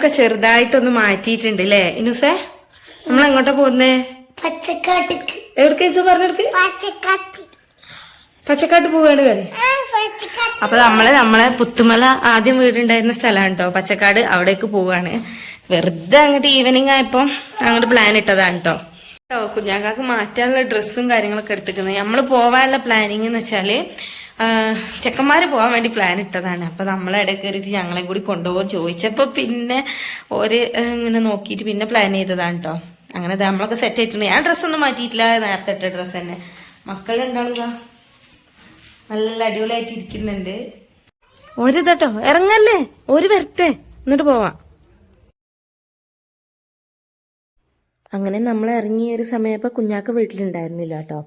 പ്ലാനൊക്കെ ചെറുതായിട്ടൊന്ന് മാറ്റിയിട്ടുണ്ട് അല്ലേ ഇനുസേ നമ്മൾ എങ്ങോട്ടാ പോകുന്നേ? പച്ചക്കാട്ടിക്ക്. എവിടേക്ക് പറഞ്ഞെടുക്ക് പച്ചക്കാട്ടി. പച്ചക്കാട്ട് പോവാണ് വരെ അപ്പൊ നമ്മൾ നമ്മളെ പുത്തുമല ആദ്യം വീടുണ്ടായിരുന്ന സ്ഥലമാണ് കേട്ടോ പച്ചക്കാട് അവിടേക്ക് പോവാണ്. വെറുതെ അങ്ങോട്ട് ഈവനിങ് ആയപ്പോ അങ്ങോട്ട് പ്ലാൻ ഇട്ടതാണ് കേട്ടോ കേട്ടോ കുഞ്ഞാക്കാക്ക് മാറ്റാനുള്ള ഡ്രസ്സും കാര്യങ്ങളൊക്കെ എടുത്തിക്കുന്നത് നമ്മൾ പോവാനുള്ള പ്ലാനിങ് എന്ന് വെച്ചാൽ ചെക്കന്മാര് പോകാൻ വേണ്ടി പ്ലാൻ ഇട്ടതാണ്. അപ്പൊ നമ്മളെ ഇടയിൽ കയറിയിട്ട് ഞങ്ങളെ കൂടി കൊണ്ടുപോകാൻ ചോദിച്ചപ്പോ പിന്നെ ഒരു ഇങ്ങനെ നോക്കിയിട്ട് പിന്നെ പ്ലാൻ ചെയ്തതാണ് കേട്ടോ അങ്ങനെ നമ്മളൊക്കെ സെറ്റ് ആയിട്ടുണ്ട്. ഞാൻ ഡ്രസ്സൊന്നും മാറ്റിയിട്ടില്ല. നേരത്തെ ഇട്ട ഡ്രസ്സ് തന്നെ. മക്കളുണ്ടാവുക നല്ല അടിപൊളിയായിട്ട് ഇരിക്കുന്നുണ്ട്. ഒരു തട്ടോ ഇറങ്ങല്ലേ? ഒരു വരട്ടെ. എന്നിട്ട് പോവാം. അങ്ങനെ നമ്മൾ ഇറങ്ങിയ ഒരു സമയപ്പോൾ കുഞ്ഞാക്ക വീട്ടിലുണ്ടായിരുന്നില്ല കേട്ടോ.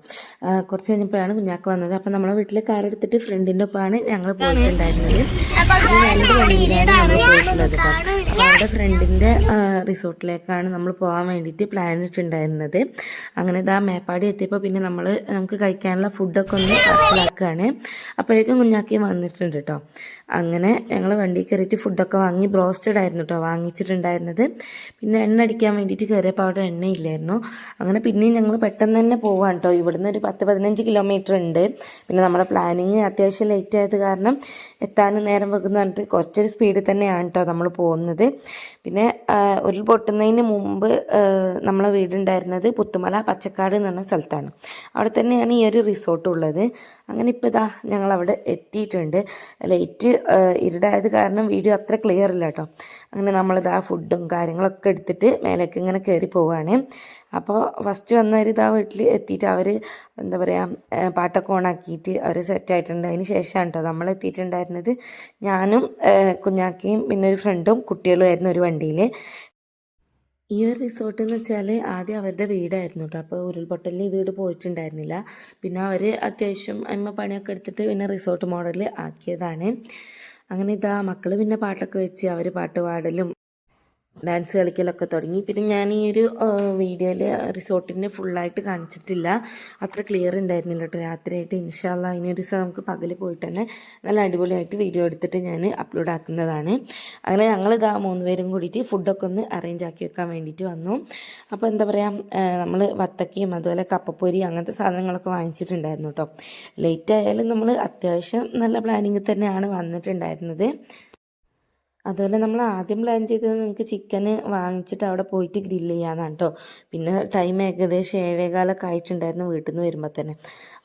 കുറച്ച് കഴിഞ്ഞപ്പോഴാണ് കുഞ്ഞാക്ക് വന്നത്. അപ്പം നമ്മളെ വീട്ടിൽ കാർ എടുത്തിട്ട് ഫ്രണ്ടിന്റെ ഒപ്പമാണ് ഞങ്ങൾ പോയിട്ടുണ്ടായിരുന്നത്. നമ്മൾ പോയിട്ടുള്ളത് അവിടെ ഫ്രണ്ടിന്റെ റിസോർട്ടിലേക്കാണ് നമ്മൾ പോകാൻ വേണ്ടിയിട്ട് പ്ലാൻ ഇട്ടിട്ടുണ്ടായിരുന്നത്. അങ്ങനെ ഇതാ മേപ്പാടി എത്തിയപ്പോൾ പിന്നെ നമ്മൾ നമുക്ക് കഴിക്കാനുള്ള ഫുഡൊക്കെ ഒന്ന് പാർസലാക്കുകയാണ് അപ്പോഴേക്കും കുഞ്ഞാക്കി വന്നിട്ടുണ്ട് കേട്ടോ. അങ്ങനെ ഞങ്ങൾ വണ്ടി കയറിയിട്ട് ഫുഡൊക്കെ വാങ്ങി ബ്രോസ്റ്റഡ് ആയിരുന്നു കേട്ടോ വാങ്ങിച്ചിട്ടുണ്ടായിരുന്നത്. പിന്നെ എണ്ണ അടിക്കാൻ വേണ്ടിയിട്ട് കയറിയപ്പോൾ അവിടെ എണ്ണയില്ലായിരുന്നു. അങ്ങനെ പിന്നെയും ഞങ്ങൾ പെട്ടെന്ന് തന്നെ പോവാണ് കേട്ടോ ഇവിടുന്ന് ഒരു പത്ത് പതിനഞ്ച് കിലോമീറ്റർ ഉണ്ട്. പിന്നെ നമ്മുടെ പ്ലാനിങ് അത്യാവശ്യം ലേറ്റ് ആയത് കാരണം എത്താനും നേരം വെക്കുന്ന പറഞ്ഞിട്ട് കുറച്ചൊരു സ്പീഡിൽ തന്നെയാണ് കേട്ടോ നമ്മൾ പോകുന്നത്. പിന്നെ ഉരുൾ പൊട്ടുന്നതിന് മുമ്പ് നമ്മളെ വീടുണ്ടായിരുന്നത് പുത്തുമല പച്ചക്കാട് എന്ന് പറഞ്ഞ സ്ഥലത്താണ്. അവിടെ തന്നെയാണ് ഈ ഒരു റിസോർട്ട് ഉള്ളത്. അങ്ങനെ ഇപ്പോൾ ഇതാ ഞങ്ങൾ അവിടെ എത്തിയിട്ടുണ്ട് ലൈറ്റ് ഇരുടായത് കാരണം വീഡിയോ അത്ര ക്ലിയർ ഇല്ല കേട്ടോ. അങ്ങനെ നമ്മളിതാ ഫുഡും കാര്യങ്ങളൊക്കെ എടുത്തിട്ട് മേലേക്ക് ഇങ്ങനെ കയറി പോവുകയാണ് അപ്പോൾ ഫസ്റ്റ് വന്നവർ ഇതാ വീട്ടിൽ എത്തിയിട്ട് അവർ എന്താ പറയുക പാട്ടൊക്കെ ഓണാക്കിയിട്ട് അവർ സെറ്റായിട്ടുണ്ട് അതിന് ശേഷമാണ് കേട്ടോ നമ്മൾ എത്തിയിട്ടുണ്ടായിരുന്നത് ഞാനും കുഞ്ഞാക്കിയും പിന്നെ ഒരു ഫ്രണ്ടും കുട്ടികളും ആയിരുന്നു ഒരു വണ്ടിയിൽ ഈ ഒരു റിസോർട്ട് എന്ന് വെച്ചാൽ ആദ്യം അവരുടെ വീടായിരുന്നു കേട്ടോ അപ്പോൾ ഉരുൾപൊട്ടലിൽ വീട് പോയിട്ടുണ്ടായിരുന്നില്ല. പിന്നെ അവർ അത്യാവശ്യം അമ്മ പണിയൊക്കെ എടുത്തിട്ട് പിന്നെ റിസോർട്ട് മോഡൽ ആക്കിയതാണ്. അങ്ങനെ ഇതാ മക്കൾ പിന്നെ പാട്ടൊക്കെ വെച്ച് അവർ പാട്ട് പാടലും ഡാൻസ് കളിക്കലൊക്കെ തുടങ്ങി. പിന്നെ ഞാൻ ഈ ഒരു വീഡിയോയിൽ റിസോർട്ടിന്റെ ഫുള്ളായിട്ട് കാണിച്ചിട്ടില്ല. അത്ര ക്ലിയർ ഉണ്ടായിരുന്നില്ല കേട്ടോ. രാത്രിയായിട്ട് ഇൻഷാല്ല അതിനൊരു ദിവസം നമുക്ക് പകൽ പോയിട്ട് തന്നെ നല്ല അടിപൊളിയായിട്ട് വീഡിയോ എടുത്തിട്ട് ഞാൻ അപ്ലോഡ് ആക്കുന്നതാണ്. അങ്ങനെ ഞങ്ങൾ ഇതാ മൂന്ന് പേരും കൂടിയിട്ട് ഫുഡൊക്കെ ഒന്ന് അറേഞ്ച് ആക്കി വെക്കാൻ വേണ്ടിയിട്ട് വന്നു. അപ്പോൾ എന്താ പറയുക നമ്മൾ വത്തക്കയും അതുപോലെ കപ്പപ്പൊരി അങ്ങനത്തെ സാധനങ്ങളൊക്കെ വാങ്ങിച്ചിട്ടുണ്ടായിരുന്നു കേട്ടോ. ലേറ്റ് ആയാലും നമ്മൾ അത്യാവശ്യം നല്ല പ്ലാനിങ് തന്നെയാണ് വന്നിട്ടുണ്ടായിരുന്നത്. അതുപോലെ നമ്മൾ ആദ്യം പ്ലാൻ ചെയ്തത് നമുക്ക് ചിക്കന് വാങ്ങിച്ചിട്ട് അവിടെ പോയിട്ട് ഗ്രില്ല് ചെയ്യാന്നാണ് കേട്ടോ പിന്നെ ടൈം ഏകദേശം ഏഴേകാലൊക്കെ ആയിട്ടുണ്ടായിരുന്നു വീട്ടിൽ നിന്ന് വരുമ്പോൾ തന്നെ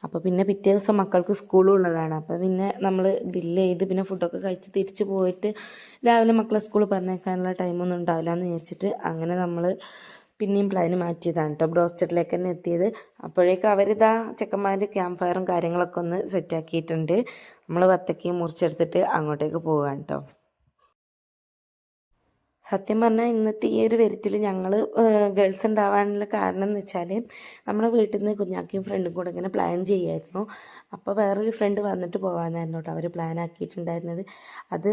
അപ്പോൾ പിന്നെ പിറ്റേ ദിവസം മക്കൾക്ക് സ്കൂളും ഉള്ളതാണ്. അപ്പോൾ പിന്നെ നമ്മൾ ഗ്രില്ല് ചെയ്ത് പിന്നെ ഫുഡൊക്കെ കഴിച്ച് തിരിച്ച് പോയിട്ട് രാവിലെ മക്കളെ സ്കൂളിൽ പറഞ്ഞേക്കാനുള്ള ടൈമൊന്നും ഉണ്ടാവില്ല എന്ന് വിചാരിച്ചിട്ട് അങ്ങനെ നമ്മൾ പിന്നെയും പ്ലാന് മാറ്റിയതാണ് കേട്ടോ ബ്രോസ്റ്റഡിലേക്ക് തന്നെ എത്തിയത്. അപ്പോഴേക്കും അവരിതാ ചെക്കന്മാരുടെ ക്യാമ്പ് ഫയറും കാര്യങ്ങളൊക്കെ ഒന്ന് സെറ്റാക്കിയിട്ടുണ്ട് നമ്മൾ വത്തക്കയും മുറിച്ചെടുത്തിട്ട് അങ്ങോട്ടേക്ക് പോവുകയാണ് കേട്ടോ സത്യം പറഞ്ഞാൽ ഇന്നത്തെ ഈ ഒരു വരുത്തിൽ ഞങ്ങൾ ഗേൾസ് ഉണ്ടാവാനുള്ള കാരണം എന്ന് വെച്ചാൽ നമ്മുടെ വീട്ടിൽ നിന്ന് കുഞ്ഞാക്കിയും ഫ്രണ്ടും കൂടെ ഇങ്ങനെ പ്ലാൻ ചെയ്യായിരുന്നു. അപ്പോൾ വേറൊരു ഫ്രണ്ട് വന്നിട്ട് പോകാനായിരുന്നു കേട്ടോ. അവർ പ്ലാൻ ആക്കിയിട്ടുണ്ടായിരുന്നത്. അത്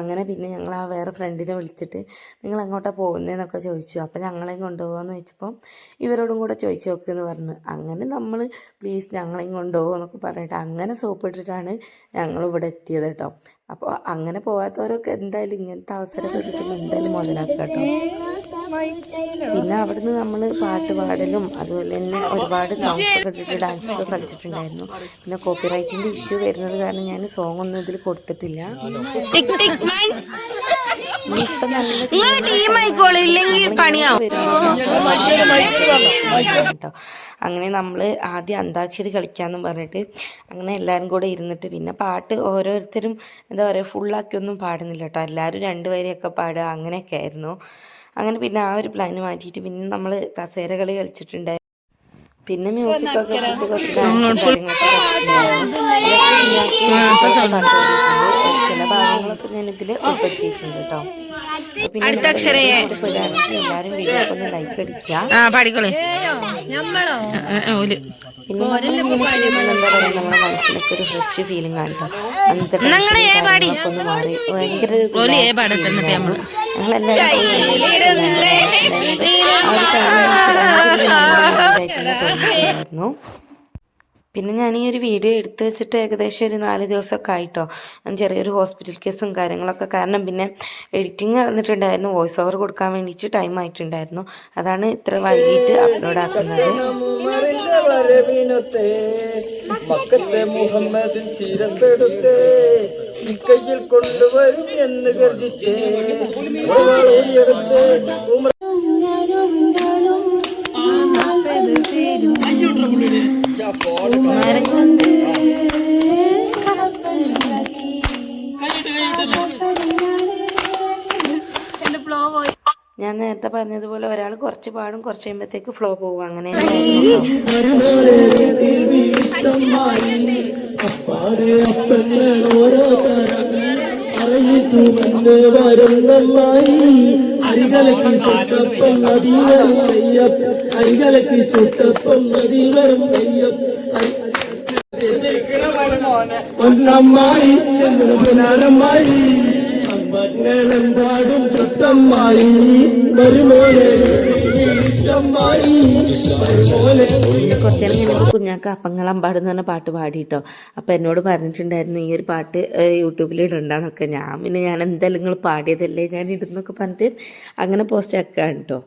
അങ്ങനെ പിന്നെ ഞങ്ങൾ ആ വേറെ ഫ്രണ്ടിനെ വിളിച്ചിട്ട് നിങ്ങൾ എങ്ങോട്ടാണ് പോകുന്നതെന്നൊക്കെ ചോദിച്ചു. അപ്പോൾ ഞങ്ങളെയും കൊണ്ടുപോകാമെന്ന് ചോദിച്ചപ്പോൾ ഇവരോടും കൂടെ ചോദിച്ചു നോക്കുമെന്ന് പറഞ്ഞു. അങ്ങനെ നമ്മൾ പ്ലീസ് ഞങ്ങളെയും കൊണ്ടുപോകുമെന്നൊക്കെ പറഞ്ഞിട്ട് അങ്ങനെ സോപ്പ് ഇട്ടിട്ടാണ് ഞങ്ങൾ ഇവിടെ എത്തിയത് കേട്ടോ. അപ്പോൾ അങ്ങനെ പോകാത്തവരൊക്കെ എന്തായാലും ഇങ്ങനത്തെ അവസരം കിട്ടുമ്പോൾ എന്തായാലും മുതലാക്കുക കേട്ടോ പിന്നെ അവിടുന്ന് നമ്മൾ പാട്ട് പാടലും അതുപോലെ തന്നെ ഒരുപാട് സോങ്സ് ഒക്കെ ഇട്ടിട്ട് ഡാൻസ് ഒക്കെ കളിച്ചിട്ടുണ്ടായിരുന്നു. പിന്നെ കോപ്പിറൈറ്റിന്റെ ഇഷ്യൂ വരുന്നത് കാരണം ഞാൻ സോങ് ഒന്നും ഇതിൽ കൊടുത്തിട്ടില്ല. ഇപ്പൊ നല്ല കേട്ടോ അങ്ങനെ നമ്മൾ ആദ്യം അന്താക്ഷരി കളിക്കാമെന്ന് പറഞ്ഞിട്ട് അങ്ങനെ എല്ലാവരും കൂടെ ഇരുന്നിട്ട് പിന്നെ പാട്ട് ഓരോരുത്തരും എന്താ പറയുക ഫുള്ളാക്കിയൊന്നും പാടുന്നില്ല കേട്ടോ. എല്ലാവരും രണ്ട് വരെയൊക്കെ പാടുക അങ്ങനെയൊക്കെ ആയിരുന്നു. അങ്ങനെ പിന്നെ ആ ഒരു പ്ലാൻ മാറ്റിയിട്ട് പിന്നെ നമ്മൾ കസേര കളി കളിച്ചിട്ടുണ്ടായിരുന്നു പിന്നെ മ്യൂസിക് ഒക്കെ കുറച്ച് ഡാൻസും കാര്യങ്ങളൊക്കെ ഞാൻ ഇതിൽ ഉൾപ്പെടുത്തിയിട്ടുണ്ട് കേട്ടോ അടുത്ത അക്ഷരയെ. ഇഷ്ടപ്പെടുകയാണെങ്കിൽ എല്ലാവരും വീഡിയോ ഒന്ന് ലൈക്ക് അടിക്കുക. ആ പാടിക്കോളെ ഓൽ പിന്നെ നമ്മളിങ്ങനെ ചെയ്യുമ്പോൾ എന്താ പറയാ നമ്മുടെ മനസ്സിലൊക്കെ ഒരു ഫ്രഷ് ഫീലിംഗ് ആണ് കേട്ടോ ഒന്ന് മാറി. ഭയങ്കര ഞങ്ങളെല്ലാവരും പിന്നെ ഞാൻ ഈ ഒരു വീഡിയോ എടുത്തു വെച്ചിട്ട് ഏകദേശം ഒരു നാല് ദിവസമൊക്കെ ആയിട്ടോ. ചെറിയൊരു ഹോസ്പിറ്റൽ കേസും കാര്യങ്ങളൊക്കെ കാരണം പിന്നെ എഡിറ്റിംഗ് നടന്നിട്ടുണ്ടായിരുന്നു. വോയിസ് ഓവർ കൊടുക്കാൻ വേണ്ടിയിട്ട് ടൈം ആയിട്ടുണ്ടായിരുന്നു. അതാണ് ഇത്ര വൈകിട്ട് അപ്ലോഡ് ആക്കുന്നത്. ഇക്കയ്യിൽ കൊണ്ടുവരും എന്ന് ഗർജിച്ച്. ഞാൻ നേരത്തെ പറഞ്ഞതുപോലെ ഒരാൾ കുറച്ച് പാടും കുറച്ച് കഴിയുമ്പോഴത്തേക്ക് ഫ്ലോ പോകും അങ്ങനെ അരികലക്ക് ചുട്ടപ്പം നദി വരും നെയ്യം അരികലക്ക് ചുട്ടപ്പം നദി വരും ഒന്നമ്മായി പുനരമ്മായി അമ്പങ്ങളെമ്പാടും ചുട്ടമ്മായി വരുമോനെ കുറച്ചേരം കുഞ്ഞാക്ക് അപ്പങ്ങളമ്പാട് എന്ന് പറഞ്ഞ പാട്ട് പാടിയിട്ടോ അപ്പം എന്നോട് പറഞ്ഞിട്ടുണ്ടായിരുന്നു ഈ ഒരു പാട്ട് യൂട്യൂബിൽ ഇടണ്ടെന്നൊക്കെ. ഞാൻ പിന്നെ ഞാൻ എന്തായാലും നിങ്ങൾ പാടിയതല്ലേ ഞാൻ ഇടുന്നൊക്കെ പറഞ്ഞിട്ട് അങ്ങനെ പോസ്റ്റ് ആക്കുകയാണ് കേട്ടോ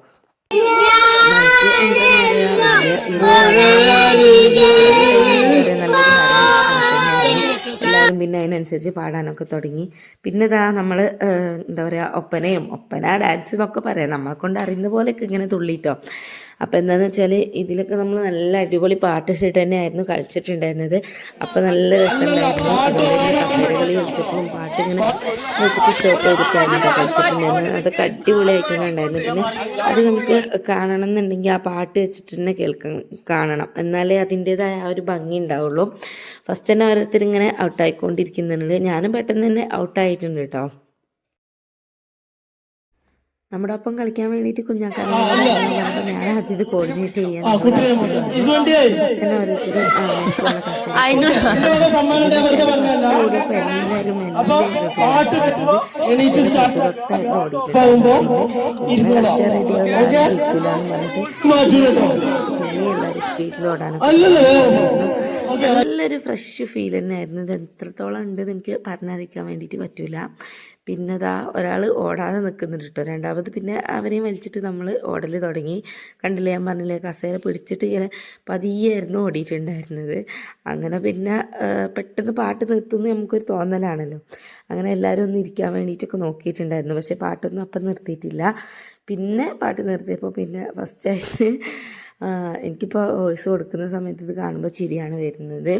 നല്ലൊരു എല്ലാവരും പിന്നെ അതിനനുസരിച്ച് പാടാനൊക്കെ തുടങ്ങി. പിന്നെ ഇതാ നമ്മൾ എന്താ പറയുക ഒപ്പനയും ഒപ്പന ഡാൻസ് എന്നൊക്കെ പറയാം. നമ്മളെ കൊണ്ട് അറിയുന്ന പോലെയൊക്കെ ഇങ്ങനെ തുള്ളിട്ടോ. അപ്പോൾ എന്താണെന്ന് വെച്ചാൽ ഇതിലൊക്കെ നമ്മൾ നല്ല അടിപൊളി പാട്ട് ഇട്ടിട്ട് തന്നെയായിരുന്നു കളിച്ചിട്ടുണ്ടായിരുന്നത്. അപ്പോൾ നല്ല രസമുണ്ടായിരുന്നു. പാട്ട് ഇങ്ങനെ വെച്ചിട്ട് സ്റ്റോപ്പ് ചെയ്തിട്ടായിരുന്നു കളിച്ചിട്ടുണ്ടായിരുന്നത്. അതൊക്കെ അടിപൊളിയായിട്ട് തന്നെ ഉണ്ടായിരുന്നു. പിന്നെ അത് നമുക്ക് കാണണം എന്നുണ്ടെങ്കിൽ ആ പാട്ട് വെച്ചിട്ട് തന്നെ കേൾക്കാൻ കാണണം. എന്നാലേ അതിന്റേതായ ആ ഒരു ഭംഗി ഉണ്ടാവുള്ളൂ. ഫസ്റ്റ് തന്നെ ഓരോരുത്തർ ഇങ്ങനെ ഔട്ടായിക്കൊണ്ടിരിക്കുന്നുണ്ട് ഞാനും പെട്ടെന്ന് തന്നെ ഔട്ടായിട്ടുണ്ട് കേട്ടോ. നമ്മുടെ ഒപ്പം കളിക്കാൻ വേണ്ടിയിട്ട് കുഞ്ഞാക്കാരെ പറഞ്ഞപ്പോൾ ഞാൻ ആദ്യം ഇത് കോർഡിനേറ്റ് ചെയ്യാൻ തന്നെ നല്ലൊരു ഫ്രഷ് ഫീൽ തന്നെയായിരുന്നു. ഇത് എത്രത്തോളം ഉണ്ടെന്ന് എനിക്ക് പറഞ്ഞറിയിക്കാൻ വേണ്ടിയിട്ട് പറ്റൂല. പിന്നെ ദാ ഒരാൾ ഓടാതെ നിൽക്കുന്നുണ്ട് കേട്ടോ രണ്ടാമത് പിന്നെ അവരെയും വലിച്ചിട്ട് നമ്മൾ ഓടൽ തുടങ്ങി. കണ്ടില്ലേ ഞാൻ പറഞ്ഞില്ലേ കസേര പിടിച്ചിട്ട് ഇങ്ങനെ പതിയായിരുന്നു ഓടിയിട്ടുണ്ടായിരുന്നത്. അങ്ങനെ പിന്നെ പെട്ടെന്ന് പാട്ട് നിർത്തുന്നു നമുക്കൊരു തോന്നലാണല്ലോ. അങ്ങനെ എല്ലാവരും ഒന്ന് ഇരിക്കാൻ വേണ്ടിയിട്ടൊക്കെ നോക്കിയിട്ടുണ്ടായിരുന്നു. പക്ഷേ പാട്ടൊന്നും അപ്പം നിർത്തിയിട്ടില്ല. പിന്നെ പാട്ട് നിർത്തിയപ്പോൾ പിന്നെ ഫസ്റ്റായിട്ട് എനിക്കിപ്പോൾ വോയിസ് കൊടുക്കുന്ന സമയത്ത് ഇത് കാണുമ്പോൾ ചിരിയാണ് വരുന്നത്.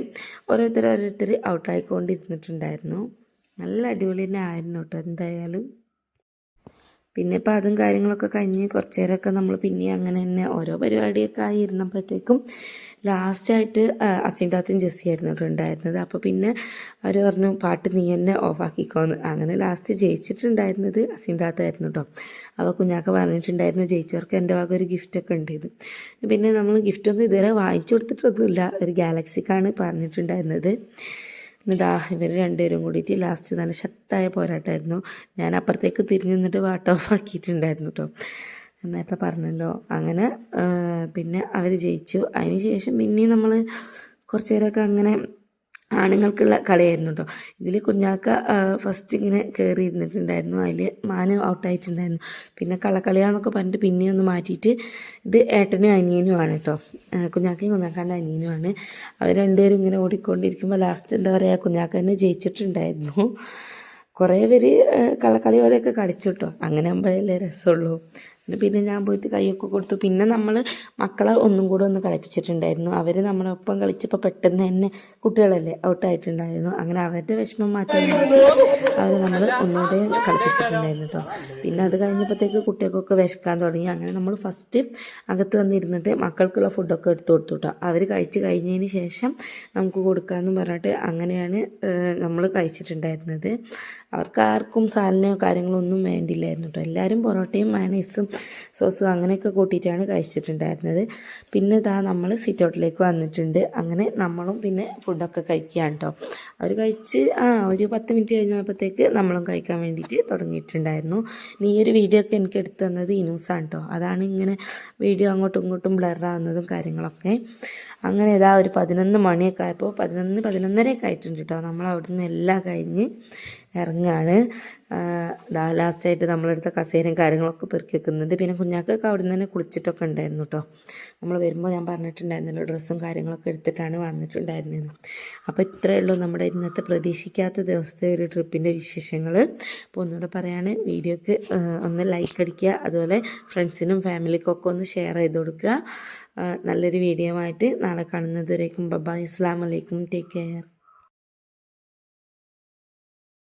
ഓരോരുത്തർ ഓരോരുത്തർ ഔട്ടായിക്കൊണ്ടിരുന്നിട്ടുണ്ടായിരുന്നു നല്ല അടിപൊളി തന്നെ ആയിരുന്നു കേട്ടോ എന്തായാലും. പിന്നെ ഇപ്പം അതും കാര്യങ്ങളൊക്കെ കഴിഞ്ഞ് കുറച്ച് നേരമൊക്കെ നമ്മൾ പിന്നെ അങ്ങനെ തന്നെ ഓരോ പരിപാടിയൊക്കെ ആയി ഇരുന്നപ്പോഴത്തേക്കും ലാസ്റ്റായിട്ട് അസീന്താത്തും ജെസ്സി ആയിരുന്നു കേട്ടോ ഉണ്ടായിരുന്നത്. അപ്പോൾ പിന്നെ അവർ പറഞ്ഞു പാട്ട് നീ തന്നെ ഓഫാക്കിക്കോന്ന് അങ്ങനെ ലാസ്റ്റ് ജയിച്ചിട്ടുണ്ടായിരുന്നത് അസീന്താത്തായിരുന്നു കേട്ടോ അപ്പോൾ കുഞ്ഞാക്ക പറഞ്ഞിട്ടുണ്ടായിരുന്നു ജയിച്ചവർക്ക് എന്റെ ഭാഗം ഒരു ഗിഫ്റ്റൊക്കെ ഉണ്ട് ഇത്. പിന്നെ നമ്മൾ ഗിഫ്റ്റൊന്നും ഇതുവരെ വാങ്ങിച്ചു കൊടുത്തിട്ടൊന്നുമില്ല. ഒരു ഗാലക്സിക്കാണ് പറഞ്ഞിട്ടുണ്ടായിരുന്നത്. ഇതാ ഇവർ രണ്ടുപേരും കൂടിയിട്ട് ലാസ്റ്റ് നല്ല ശക്തമായ പോരാട്ടമായിരുന്നു. ഞാൻ അപ്പുറത്തേക്ക് തിരിഞ്ഞു നിന്നിട്ട് വാട്ട് ഓഫ് ആക്കിയിട്ടുണ്ടായിരുന്നു കേട്ടോ നേരത്തെ പറഞ്ഞല്ലോ. അങ്ങനെ പിന്നെ അവർ ജയിച്ചു. അതിന് ശേഷം പിന്നെയും നമ്മൾ കുറച്ച് നേരമൊക്കെ അങ്ങനെ ആണുങ്ങൾക്കുള്ള കളിയായിരുന്നു കേട്ടോ ഇതിൽ കുഞ്ഞാക്ക ഫസ്റ്റ് ഇങ്ങനെ കയറി ഇരുന്നിട്ടുണ്ടായിരുന്നു അതിൽ മാന് ഔട്ടായിട്ടുണ്ടായിരുന്നു പിന്നെ കളക്കളിയാന്നൊക്കെ പറഞ്ഞിട്ട് പിന്നെ ഒന്ന് മാറ്റിയിട്ട് ഇത് ഏട്ടനും അനിയനുമാണ് കേട്ടോ കുഞ്ഞാക്കയും കുഞ്ഞാക്കാന്റെ അനിയനുമാണ് അവർ രണ്ടുപേരും ഇങ്ങനെ ഓടിക്കൊണ്ടിരിക്കുമ്പോൾ ലാസ്റ്റ് എന്താ പറയുക കുഞ്ഞാക്ക തന്നെ ജയിച്ചിട്ടുണ്ടായിരുന്നു. കുറേ പേര് കളക്കളിയോടെയൊക്കെ കളിച്ചു കേട്ടോ അങ്ങനെ ആകുമ്പോഴല്ലേ രസമുള്ളൂ. പിന്നെ ഞാൻ പോയിട്ട് കൈയൊക്കെ കൊടുത്തു. പിന്നെ നമ്മൾ മക്കളെ ഒന്നും കൂടെ ഒന്ന് കളിപ്പിച്ചിട്ടുണ്ടായിരുന്നു. അവർ നമ്മളൊപ്പം കളിച്ചപ്പോൾ പെട്ടെന്ന് തന്നെ കുട്ടികളല്ലേ ഔട്ടായിട്ടുണ്ടായിരുന്നു അങ്ങനെ അവരുടെ വിഷമം മാറ്റാൻ വേണ്ടി അവർ നമ്മൾ ഒന്നുകൂടെ കളിപ്പിച്ചിട്ടുണ്ടായിരുന്നു കേട്ടോ പിന്നെ അത് കഴിഞ്ഞപ്പോഴത്തേക്ക് കുട്ടികൾക്കൊക്കെ വിശക്കാൻ തുടങ്ങി. അങ്ങനെ നമ്മൾ ഫസ്റ്റ് അകത്ത് വന്നിരുന്നിട്ട് മക്കൾക്കുള്ള ഫുഡൊക്കെ എടുത്തു കൊടുത്തു കേട്ടോ അവർ കഴിച്ച് കഴിഞ്ഞതിന് ശേഷം നമുക്ക് കൊടുക്കാമെന്ന് പറഞ്ഞിട്ട് അങ്ങനെയാണ് നമ്മൾ കഴിച്ചിട്ടുണ്ടായിരുന്നത്. അവർക്ക് ആർക്കും സാലിനോ കാര്യങ്ങളോ ഒന്നും വേണ്ടില്ലായിരുന്നു കേട്ടോ എല്ലാവരും പൊറോട്ടയും മയണൈസും സോസും അങ്ങനെയൊക്കെ കൂട്ടിയിട്ടാണ് കഴിച്ചിട്ടുണ്ടായിരുന്നത്. പിന്നെ ഇതാ നമ്മൾ സിറ്റൗട്ടിലേക്ക് വന്നിട്ടുണ്ട്. അങ്ങനെ നമ്മളും പിന്നെ ഫുഡൊക്കെ കഴിക്കുകയാണ് കേട്ടോ അവർ കഴിച്ച് ആ ഒരു പത്ത് മിനിറ്റ് കഴിഞ്ഞപ്പോഴത്തേക്ക് നമ്മളും കഴിക്കാൻ വേണ്ടിയിട്ട് തുടങ്ങിയിട്ടുണ്ടായിരുന്നു. ഈ ഒരു വീഡിയോ ഒക്കെ എനിക്ക് എടുത്തു തന്നത് ഇനൂസാണ് കേട്ടോ അതാണ് ഇങ്ങനെ വീഡിയോ അങ്ങോട്ടും ഇങ്ങോട്ടും ബ്ലറാവുന്നതും കാര്യങ്ങളൊക്കെ. അങ്ങനെ ഇതാ ഒരു പതിനൊന്ന് മണിയൊക്കെ ആയപ്പോൾ പതിനൊന്ന് പതിനൊന്നരയൊക്കെ ആയിട്ടുണ്ട് കേട്ടോ നമ്മൾ അവിടുന്ന് എല്ലാം കഴിഞ്ഞ് ഇറങ്ങാണ്. ലാസ്റ്റായിട്ട് നമ്മളെടുത്ത കസേരയും കാര്യങ്ങളൊക്കെ പെറുക്കി വെക്കുന്നുണ്ട് പിന്നെ കുഞ്ഞാക്കൊക്കെ അവിടെ നിന്ന് തന്നെ കുളിച്ചിട്ടൊക്കെ ഉണ്ടായിരുന്നു കേട്ടോ നമ്മൾ വരുമ്പോൾ ഞാൻ പറഞ്ഞിട്ടുണ്ടായിരുന്നല്ലോ ഡ്രസ്സും കാര്യങ്ങളൊക്കെ എടുത്തിട്ടാണ് വന്നിട്ടുണ്ടായിരുന്നത്. അപ്പോൾ ഇത്രയേ ഉള്ളൂ നമ്മുടെ ഇന്നത്തെ പ്രതീക്ഷിക്കാത്ത ദിവസത്തെ ഒരു ട്രിപ്പിന്റെ വിശേഷങ്ങൾ അപ്പോൾ ഒന്നുകൂടെ പറയാണ് വീഡിയോക്ക് ഒന്ന് ലൈക്ക് അടിക്കുക അതുപോലെ ഫ്രണ്ട്സിനും ഫാമിലിക്കൊക്കെ ഒന്ന് ഷെയർ ചെയ്ത് കൊടുക്കുക. നല്ലൊരു വീഡിയോ ആയിട്ട് നാളെ കാണുന്നത് വരേക്കും ബബായ് അസ്സാം വലൈക്കും ടേക്ക് കെയർ